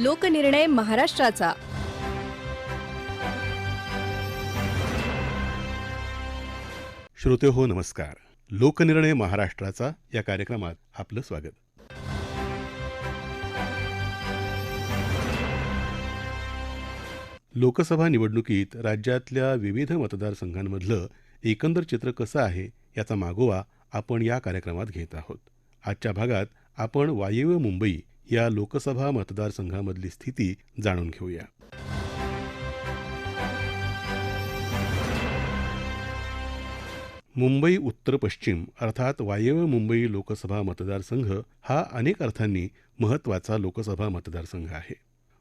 लोकनिर्णय महाराष्ट्राचा. श्रोते हो नमस्कार. लोकनिर्णय महाराष्ट्राचा या कार्यक्रमात आपलं स्वागत. लोकसभा निवडणुकीत राज्यातल्या विविध मतदारसंघांमधलं एकंदर चित्र कसं आहे याचा मागोवा आपण या कार्यक्रमात घेत आहोत. आजच्या भागात आपण वायव्य मुंबई या लोकसभा मतदारसंघामधली स्थिती जाणून घेऊया. मुंबई उत्तर पश्चिम अर्थात वायव्य मुंबई लोकसभा मतदारसंघ हा अनेक अर्थांनी महत्त्वाचा लोकसभा मतदारसंघ आहे.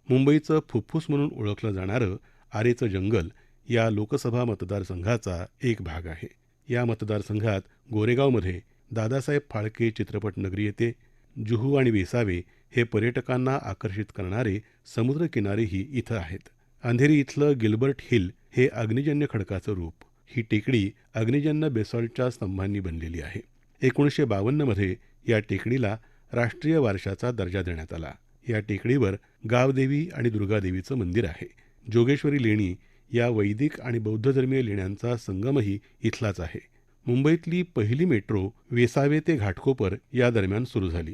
मुंबईचं फुफ्फुस म्हणून ओळखलं जाणारं आरेचं जंगल या लोकसभा मतदारसंघाचा एक भाग आहे. या मतदारसंघात गोरेगावमध्ये दादासाहेब फाळके चित्रपट नगरी येते जुहू आणि वेसावे हे पर्यटकांना आकर्षित करणारे समुद्रकिनारेही इथं आहेत. अंधेरी इथलं गिल्बर्ट हिल हे अग्निजन्य खडकाचं रूप. ही टेकडी अग्निजन्य बेसॉल्टच्या स्तंभांनी बनलेली आहे. एकोणीसशे बावन्नमध्ये या टेकडीला राष्ट्रीय वारशाचा दर्जा देण्यात आला. या टेकडीवर गावदेवी आणि दुर्गादेवीचं मंदिर आहे. जोगेश्वरी लेणी या वैदिक आणि बौद्धधर्मीय लेण्यांचा संगमही इथलाच आहे. मुंबईतली पहिली मेट्रो वेसावे ते घाटकोपर या दरम्यान सुरू झाली.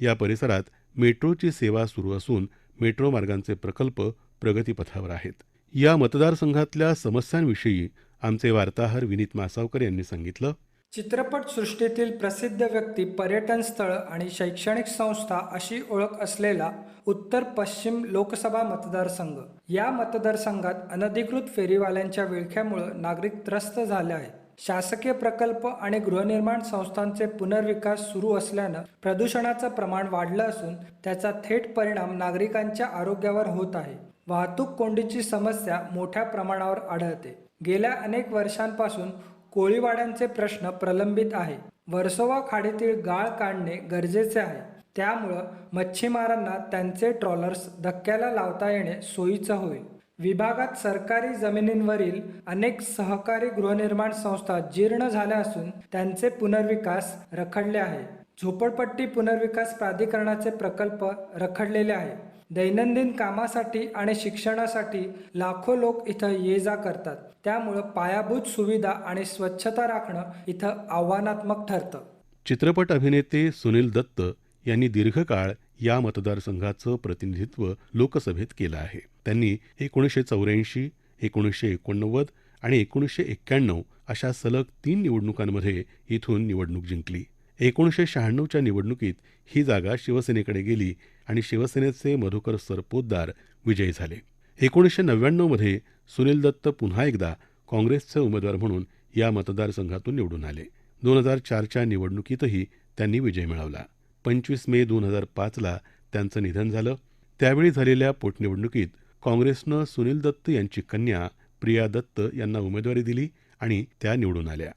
या परिसरात मेट्रोची सेवा सुरू असून मेट्रो मार्गांचे प्रकल्प प्रगतीपथावर आहेत. या मतदारसंघातल्या समस्यांविषयी आमचे वार्ताहर विनीत मासावकर यांनी सांगितलं. चित्रपटसृष्टीतील प्रसिद्ध व्यक्ती पर्यटन स्थळ आणि शैक्षणिक संस्था अशी ओळख असलेला उत्तर पश्चिम लोकसभा मतदारसंघ. या मतदारसंघात अनधिकृत फेरीवाल्यांच्या विळख्यामुळं नागरिक त्रस्त झाले आहेत. शासकीय प्रकल्प आणि गृहनिर्माण संस्थांचे पुनर्विकास सुरू असल्यानं प्रदूषणाचं प्रमाण वाढलं असून त्याचा थेट परिणाम नागरिकांच्या आरोग्यावर होत आहे. वाहतूक कोंडीची समस्या मोठ्या प्रमाणावर आढळते. गेल्या अनेक वर्षांपासून कोळीवाड्यांचे प्रश्न प्रलंबित आहे. वर्सोवा खाडीतील गाळ काढणे गरजेचे आहे. त्यामुळं मच्छीमारांना त्यांचे ट्रॉलर्स धक्क्याला लावता येणे सोयीचं होईल. विभागात सरकारी जमिनींवरील अनेक सहकारी गृहनिर्माण संस्था जीर्ण झाल्या असून त्यांचे पुनर्विकास रखडले आहे. झोपडपट्टी पुनर्विकास प्राधिकरणाचे प्रकल्प रखडलेले आहे. दैनंदिन कामासाठी आणि शिक्षणासाठी लाखो लोक इथं ये जा करतात. त्यामुळं पायाभूत सुविधा आणि स्वच्छता राखणं इथं आव्हानात्मक ठरतं. चित्रपट अभिनेते सुनील दत्त यांनी दीर्घकाळ या मतदारसंघाचं प्रतिनिधित्व लोकसभेत केलं आहे. त्यांनी एकोणीसशे चौऱ्याऐंशी एकोणीसशे एकोणनव्वद आणि एकोणीसशे एक्क्याण्णव अशा सलग तीन निवडणुकांमध्ये इथून निवडणूक जिंकली. एकोणीसशे शहाण्णवच्या निवडणुकीत ही जागा शिवसेनेकडे गेली आणि शिवसेनेचे मधुकर सरपोतदार विजयी झाले. एकोणीसशे नव्याण्णवमध्ये सुनील दत्त पुन्हा एकदा काँग्रेसचे उमेदवार म्हणून या मतदारसंघातून निवडून आले. दोन हजार चारच्या निवडणुकीतही त्यांनी विजय मिळवला. पंचवीस मे दोन हजार पाचला त्यांचं निधन झालं. त्यावेळी झालेल्या पोटनिवडणुकीत काँग्रेसनं सुनील दत्त यांची कन्या प्रिया दत्त यांना उमेदवारी दिली आणि त्या निवडून आल्या.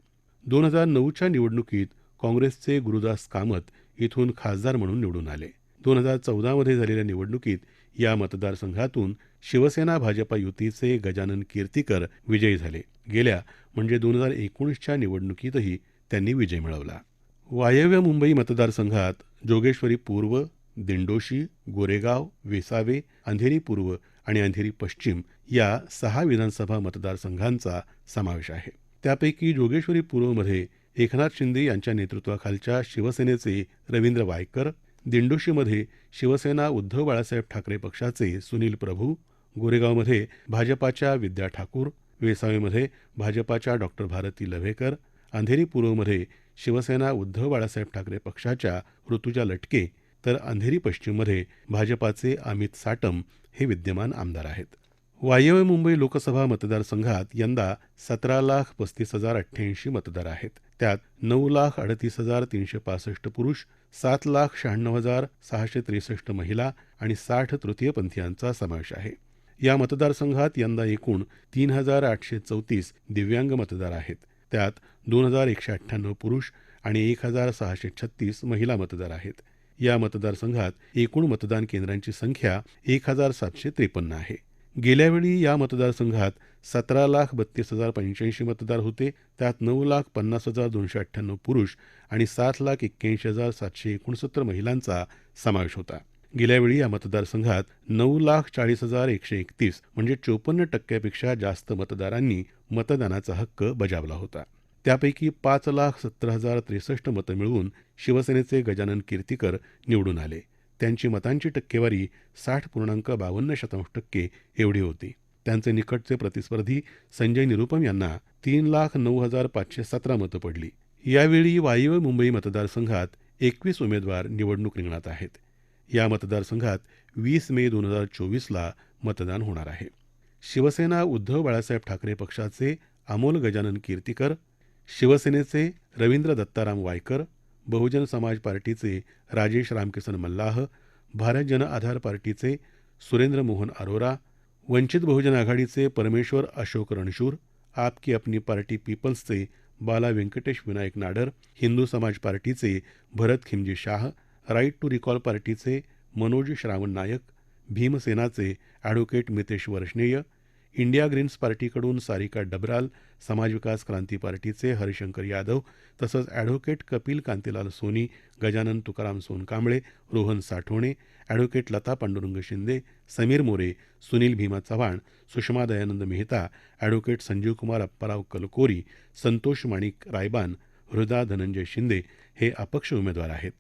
दोन हजार नऊच्या निवडणुकीत काँग्रेसचे गुरुदास कामत इथून खासदार म्हणून निवडून आले. दोन हजार चौदामध्ये झालेल्या निवडणुकीत या मतदारसंघातून शिवसेना भाजपा युतीचे गजानन कीर्तीकर विजयी झाले. गेल्या म्हणजे दोन हजार एकोणीसच्या निवडणुकीतही त्यांनी विजय मिळवला. वायव्य मुंबई मतदारसंघात जोगेश्वरी पूर्व दिंडोशी गोरेगाव वेसावे अंधेरी पूर्व आणि अंधेरी पश्चिम या सहा विधानसभा मतदारसंघांचा समावेश आहे. त्यापैकी जोगेश्वरी पूर्वमध्ये एकनाथ शिंदे यांच्या नेतृत्वाखालच्या शिवसेनेचे रवींद्र वायकर दिंडोशीमध्ये शिवसेना उद्धव बाळासाहेब ठाकरे पक्षाचे सुनील प्रभू गोरेगावमध्ये भाजपाच्या विद्या ठाकूर वेसावेमध्ये भाजपाच्या डॉक्टर भारती लव्हेकर अंधेरी पूर्वमध्ये शिवसेना उद्धव बाळासाहेब ठाकरे पक्षाच्या ऋतुजा लटके तर अंधेरी पश्चिममध्ये भाजपाचे अमित साटम हे विद्यमान आमदार आहेत. वायव्य मुंबई लोकसभा मतदारसंघात यंदा सतरा लाख पस्तीस हजार अठ्ठ्याऐंशी मतदार आहेत. त्यात नऊ लाख अडतीस हजार तीनशे पासष्ट पुरुष सात लाख शहाण्णव हजार सहाशे त्रेसष्ट महिला आणि साठ तृतीयपंथीयांचा समावेश आहे. या मतदारसंघात यंदा एकूण तीन हजार आठशे चौतीस दिव्यांग मतदार आहेत. त्यात दोन हजार एकशे अठ्ठ्याण्णव पुरुष आणि एक हजार सहाशे छत्तीस महिला मतदार आहेत. या मतदारसंघात एकूण मतदान केंद्रांची संख्या एक हजार सातशे त्रेपन्न आहे. गेल्यावेळी या मतदारसंघात सतरा लाख बत्तीस हजार पंच्याऐंशी मतदार होते. त्यात नऊ लाख पन्नास हजार दोनशे अठ्ठ्याण्णव पुरुष आणि सात लाख एक्क्याऐंशी हजार सातशे एकोणसत्तर महिलांचा समावेश होता. गेल्यावेळी या मतदारसंघात नऊ लाख चाळीस हजार एकशे एकतीस म्हणजे चोपन्न टक्क्यापेक्षा जास्त मतदारांनी मतदानाचा हक्क बजावला होता. त्यापैकी पाच लाख सत्तर हजार त्रेसष्ट मतं मिळवून शिवसेनेचे गजानन कीर्तीकर निवडून आले. त्यांची मतांची टक्केवारी साठ पूर्णांक बावन्न शतांश टक्के एवढी होती. त्यांचे निकटचे प्रतिस्पर्धी संजय निरुपम यांना तीन लाख नऊ हजार पाचशे सतरा मतं पडली. यावेळी वायव्य मुंबई मतदारसंघात एकवीस उमेदवार निवडणूक रिंगणात आहेत. या मतदारसंघात वीस मे दोन हजार चोवीसला मतदान होणार आहे. शिवसेना उद्धव बाळासाहेब ठाकरे पक्षाचे अमोल गजानन कीर्तीकर शिवसेनेचे रवींद्र दत्ताराम वायकर बहुजन समाज पार्टीचे राजेश रामकिसन मल्लाह भारत जन आधार पार्टीचे सुरेंद्र मोहन अरोरा वंचित बहुजन आघाडीचे परमेश्वर अशोक रणशूर आपकी अपनी पार्टी पीपल्सचे बाला व्यंकटेश विनायक नाडर हिंदू समाज पार्टीचे Bharat Khimji Shah right to recall पार्टीचे Manoj Shravan Nayak भीमसेनाचे advocate Mitesh Varshney India Greens पार्टीकडून Sarika Dabral Samaj Vikas Kranti पार्टीचे हरिशंकर यादव तसंच advocate Kapil Kantilal Soni Gajanan Tukaram Sonkamble Rohan Sathavane advocate Lata Pandurang Shinde Sameer More Sunil Bhima Chavan Sushma Dayanand Mehta advocate Sanjeevkumar Apparao Kalkori Santosh Manik Raiban Hruda Dhananjay Shinde हे अपक्ष उमेदवार आहेत.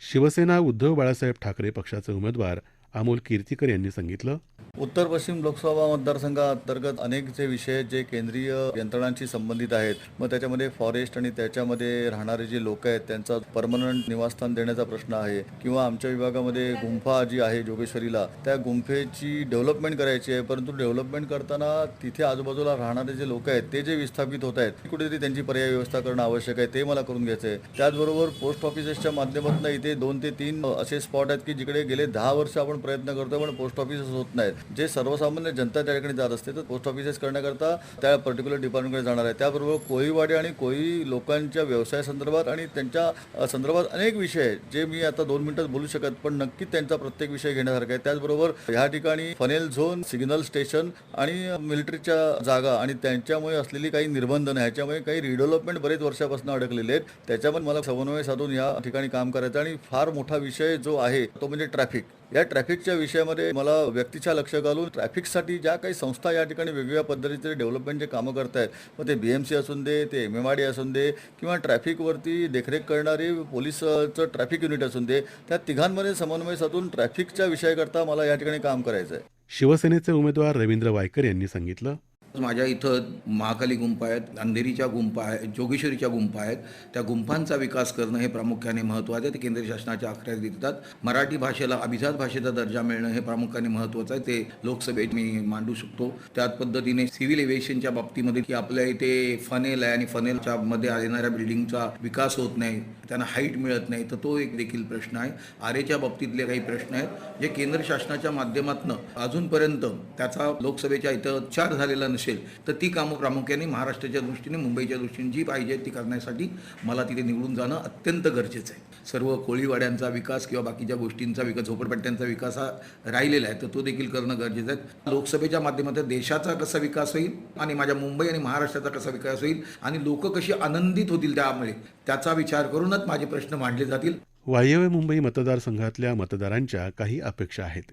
शिवसेना उद्धव बाळासाहेब ठाकरे पक्षाचे उमेदवार अमोल कीर्तीकर यांनी सांगितलं. उत्तर पश्चिम लोकसभा मतदारसंघाअंतर्गत अनेक जे विषय आहेत जे केंद्रीय यंत्रणांशी संबंधित आहेत मग त्याच्यामध्ये फॉरेस्ट आणि त्याच्यामध्ये राहणारे जे लोक आहेत त्यांचा परमनंट निवासस्थान देण्याचा प्रश्न आहे किंवा आमच्या विभागामध्ये गुंफा जी आहे जोगेश्वरीला त्या गुंफेची डेव्हलपमेंट करायची आहे परंतु डेव्हलपमेंट करताना तिथे आजूबाजूला राहणारे जे लोक आहेत ते जे विस्थापित होत आहेत कुठेतरी त्यांची पर्याय व्यवस्था करणं आवश्यक आहे ते मला करून घ्यायचं आहे त्याचबरोबर पोस्ट ऑफिसेसच्या माध्यमातून इथे दोन ते तीन असे स्पॉट आहेत की जिकडे गेले दहा वर्ष आपण प्रयत्न करतो पण पोस्ट ऑफिसेस होत नाहीत. जे सर्वसामान्य जनता त्या ठिकाणी जात असते तर पोस्ट ऑफिसेस करण्याकरता त्या पर्टिक्युलर डिपार्टमेंटकडे जाणार आहे. त्याबरोबर कोळीवाडी आणि कोळी लोकांच्या व्यवसाय संदर्भात आणि त्यांच्या संदर्भात अनेक विषय आहेत जे मी आता दोन मिनिटात बोलू शकत पण नक्कीच त्यांचा प्रत्येक विषय घेण्यासारखा आहे. त्याचबरोबर ह्या ठिकाणी फनेल झोन सिग्नल स्टेशन आणि मिलिटरीच्या जागा आणि त्यांच्यामुळे असलेली काही निर्बंधन ह्याच्यामुळे काही रिडेव्हलपमेंट बरेच वर्षापासून अडकलेले आहेत. त्याच्यामध्ये मला समन्वय साधून या ठिकाणी काम करायचं आणि फार मोठा विषय जो आहे तो म्हणजे ट्रॅफिक या ट्रॅफिक ट्रॅफिकच्या विषयामध्ये मला व्यक्तीच्या लक्ष घालून ट्रॅफिकसाठी ज्या काही संस्था या ठिकाणी वेगवेगळ्या पद्धतीचे डेव्हलपमेंटचे कामं करतायत मग ते बी एम सी असून दे ते एम एम आय डी असून दे किंवा ट्रॅफिकवरती देखरेख करणारी पोलिसचं ट्रॅफिक युनिट असून दे त्या तिघांमध्ये समन्वय साधून ट्रॅफिकच्या विषयाकरता मला या ठिकाणी काम करायचं आहे शिवसेनेचे उमेदवार रवींद्र वायकर यांनी सांगितलं माझ्या इथं महाकाली गुंफा आहेत अंधेरीच्या गुंफा आहेत जोगेश्वरीच्या गुंफा आहेत. त्या गुंफांचा विकास करणं हे प्रामुख्याने महत्त्वाचं आहे. ते केंद्र शासनाच्या आखड्यात देतात. मराठी भाषेला अभिजात भाषेचा दर्जा मिळणं हे प्रामुख्याने महत्त्वाचं आहे. ते लोकसभेत मी मांडू शकतो. त्याच पद्धतीने सिव्हिल एव्हिएशनच्या बाबतीमध्ये की आपल्या इथे फनेल आहे आणि फनेलच्या मध्ये येणाऱ्या बिल्डिंगचा विकास होत नाही. त्यांना हाईट मिळत नाही तर तो एक देखील प्रश्न आहे. आरेच्या बाबतीतले काही प्रश्न आहेत जे केंद्र शासनाच्या माध्यमातून अजूनपर्यंत त्याचा लोकसभेच्या इथं उच्चार झालेला नसेल तर ती कामं प्रामुख्याने महाराष्ट्राच्या दृष्टीने मुंबईच्या दृष्टीने जी पाहिजे ती करण्यासाठी मला तिथे निवडून जाणं अत्यंत गरजेचं आहे. सर्व कोळीवाड्यांचा विकास किंवा बाकीच्या गोष्टींचा विकास झोपडपट्ट्यांचा विकास हा राहिलेला आहे तर तो देखील करणं गरजेचं आहे. लोकसभेच्या माध्यमातून देशाचा कसा विकास होईल आणि माझ्या मुंबई आणि महाराष्ट्राचा कसा विकास होईल आणि लोक कशी आनंदित होतील त्यामुळे त्याचा विचार करूनच माझे प्रश्न मांडले जातील. वायव्य मुंबई मतदारसंघातल्या मतदारांच्या काही अपेक्षा आहेत.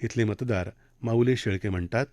इथले मतदार माऊले शेळके म्हणतात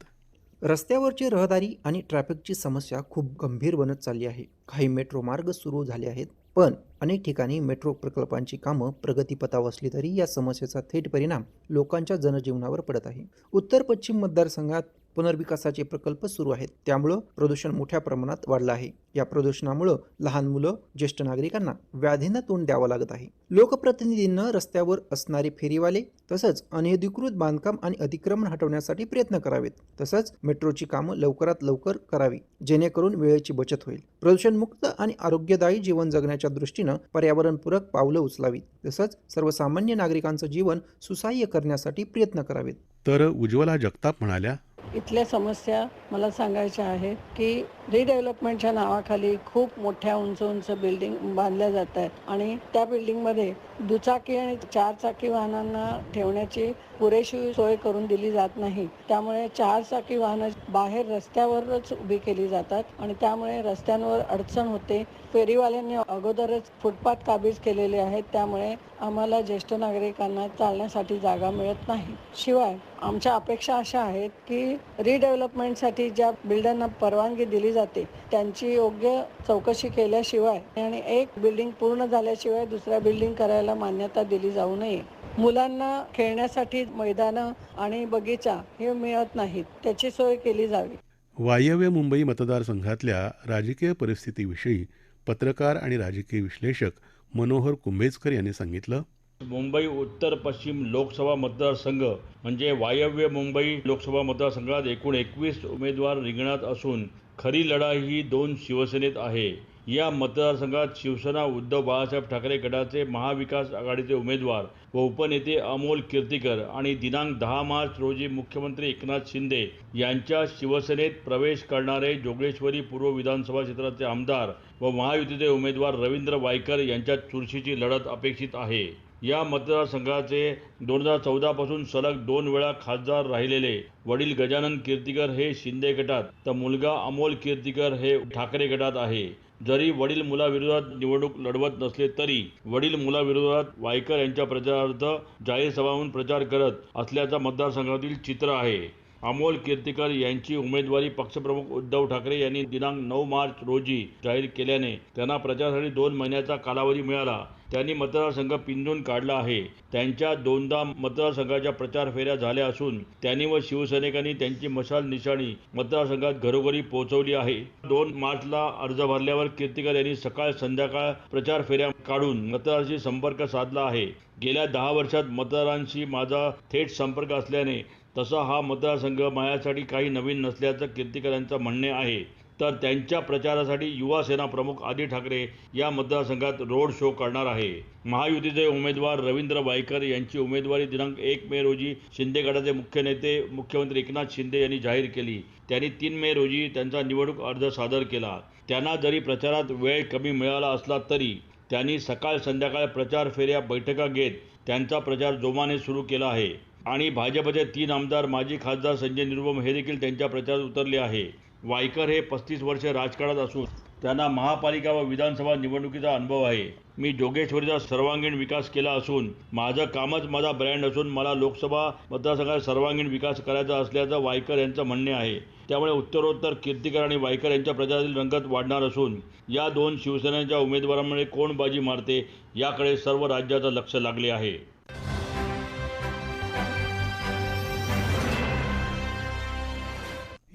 रस्त्यावरची रहदारी आणि ट्रॅफिकची समस्या खूप गंभीर बनत चालली आहे. काही मेट्रो मार्ग सुरू झाले आहेत पण अनेक ठिकाणी मेट्रो प्रकल्पांची कामं प्रगतीपथावर असली तरी या समस्येचा थेट परिणाम लोकांच्या जनजीवनावर पडत आहे. उत्तर पश्चिम मतदारसंघात पुनर्विकासाचे प्रकल्प सुरू आहेत. त्यामुळं प्रदूषण मोठ्या प्रमाणात वाढलं आहे. या प्रदूषणामुळं लहान मुलं ज्येष्ठ नागरिकांना व्याधींना तोंड द्यावं लागत आहे. लोकप्रतिनिधींना रस्त्यावर असणारे फेरीवाले तसंच अनधिकृत बांधकाम आणि अतिक्रमण हटवण्यासाठी प्रयत्न करावेत. तसंच मेट्रोची कामं लवकरात लवकर करावी जेणेकरून वेळेची बचत होईल. प्रदूषणमुक्त आणि आरोग्यदायी जीवन जगण्याच्या दृष्टीनं पर्यावरणपूरक पावलं उचलावीत. तसंच सर्वसामान्य नागरिकांचं जीवन सुसह्य करण्यासाठी प्रयत्न करावेत. तर उज्ज्वला जगताप म्हणाल्या इथल्या समस्या मला सांगायच्या आहेत की रिडेव्हलपमेंटच्या नावाखाली खूप मोठ्या उंच उंच बिल्डिंग बांधल्या जात आहेत. आणि त्या बिल्डिंगमध्ये दुचाकी आणि चारचाकी वाहनांना ठेवण्याची पुरेशी सोय करून दिली जात नाही. त्यामुळे चारचाकी वाहनं बाहेर रस्त्यावरच उभी केली जातात आणि त्यामुळे रस्त्यांवर अडचण होते. फेरीवाल्यांनी अगोदरच फुटपाथ काबीज केलेले आहेत. त्यामुळे आम्हाला ज्येष्ठ नागरिकांना चालण्यासाठी जागा मिळत नाही. शिवाय आमच्या अपेक्षा अशा आहेत की रिडेव्हलपमेंटसाठी ज्या बिल्डरना परवानगी दिली जाते त्यांची योग्य चौकशी केल्याशिवाय आणि एक बिल्डिंग पूर्ण झाल्याशिवाय दुसऱ्या बिल्डिंग करायला मान्यता दिली जाऊ नये. मुलांना खेळण्यासाठी मैदानं आणि बगीचा हे मिळत नाहीत. त्याची सोय केली जावी. वायव्य मुंबई मतदारसंघातल्या राजकीय परिस्थितीविषयी पत्रकार आणि राजकीय विश्लेषक मनोहर कुंभेजकर यांनी सांगितलं मुंबई उत्तर पश्चिम लोकसभा मतदारसंघ म्हणजे वायव्य मुंबई लोकसभा मतदारसंघात एकूण एकवीस उमेदवार रिंगणात असून खरी लढाई ही दोन शिवसेनेत आहे. या मतदारसंघात शिवसेना उद्धव बाळासाहेब ठाकरे गटाचे महाविकास आघाडीचे उमेदवार व उपनेते अमोल कीर्तीकर आणि दिनांक दहा मार्च रोजी मुख्यमंत्री एकनाथ शिंदे यांच्या शिवसेनेत प्रवेश करणारे जोगेश्वरी पूर्व विधानसभा क्षेत्राचे आमदार व महायुतीचे उमेदवार रवींद्र वायकर यांच्या चुरशीची लढत अपेक्षित आहे. या मतदारसंघाचे दोन हजार चौदापासून सलग दोन वेळा खासदार राहिलेले वडील गजानन कीर्तीकर हे शिंदे गटात तर मुलगा अमोल कीर्तीकर हे ठाकरे गटात आहे. जरी वडील मुलाविरोधात निवडणूक लढवत नसले तरी वडील मुलाविरोधात वायकर यांच्या प्रचारार्थ जाहीर सभाहून प्रचार करत असल्याचा मतदारसंघातील चित्र आहे. अमोल कीर्तीकर यांची उमेदवारी पक्षप्रमुख उद्धव ठाकरे यांनी दिनांक नऊ मार्च रोजी जाहीर केल्याने त्यांना प्रचारासाठी दोन महिन्याचा कालावधी मिळाला. त्यांनी मतदारसंघ पिंजून काढला आहे. त्यांच्या दोनदा मतदारसंघाच्या प्रचार फेऱ्या झाल्या असून त्यांनी व शिवसैनिकांनी त्यांची मशाल निशाणी मतदारसंघात घरोघरी पोहोचवली आहे. दोन मार्चला अर्ज भरल्यावर कीर्तीकर यांनी सकाळ संध्याकाळ प्रचार फेऱ्या काढून मतदारांशी संपर्क साधला आहे. गेल्या दहा वर्षात मतदारांशी माझा थेट संपर्क असल्याने तसा हा मतदारसंघ माझ्यासाठी काही नवीन नसल्याचं कीर्तिकरांचं म्हणणे आहे. तर त्यांच्या प्रचारासाठी युवा सेना प्रमुख आदी ठाकरे या मतदारसंघात रोड शो करणार आहे. महायुतीचे उमेदवार रवींद्र वायकर यांची उमेदवारी दिनांक एक मे रोजी शिंदे गटाचे मुख्य नेते मुख्यमंत्री एकनाथ शिंदे यांनी जाहीर केली. त्यांनी तीन मे रोजी त्यांचा निवडणूक अर्ज सादर केला. त्यांना जरी प्रचारात वेळ कमी मिळाला असला तरी त्यांनी सकाळ संध्याकाळ प्रचार फेऱ्या बैठका घेत त्यांचा प्रचार जोमाने सुरू केला आहे. आणि भाजपचे तीन आमदार माजी खासदार संजय निरुपम हे देखील त्यांच्या प्रचारात उतरले आहे. वायकर हे पस्तीस वर्षे राजकारणात असून त्यांना महापालिका व विधानसभा निवडणुकीचा अनुभव आहे. मी जोगेश्वरीचा सर्वांगीण विकास केला असून माझं कामच माझा ब्रँड असून मला लोकसभा मतदारसंघात सर्वांगीण विकास करायचा असल्याचं वायकर यांचं म्हणणे आहे. त्यामुळे उत्तरोत्तर कीर्तिकर आणि वायकर यांच्या प्रचारातील रंगत वाढणार असून या दोन शिवसेनेच्या उमेदवारांमुळे कोण बाजी मारते याकडे सर्व राज्याचं लक्ष लागले आहे.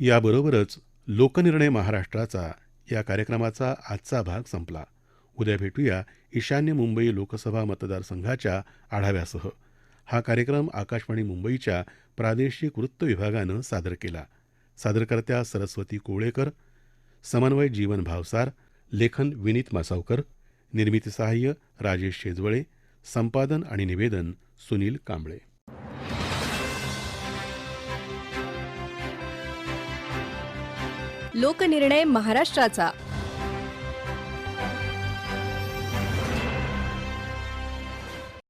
याबरोबरच लोकनिर्णय महाराष्ट्राचा या कार्यक्रमाचा आजचा भाग संपला. उद्या भेटूया ईशान्य मुंबई लोकसभा मतदारसंघाच्या आढाव्यासह. हा कार्यक्रम आकाशवाणी मुंबईच्या प्रादेशिक वृत्त विभागानं सादर केला. सादरकर्त्या सरस्वती कोवळेकर समन्वय जीवन भावसार लेखन विनीत मासावकर निर्मिती सहाय्य राजेश शेजवळे संपादन आणि निवेदन सुनील कांबळे. लोकनिर्णय महाराष्ट्राचा.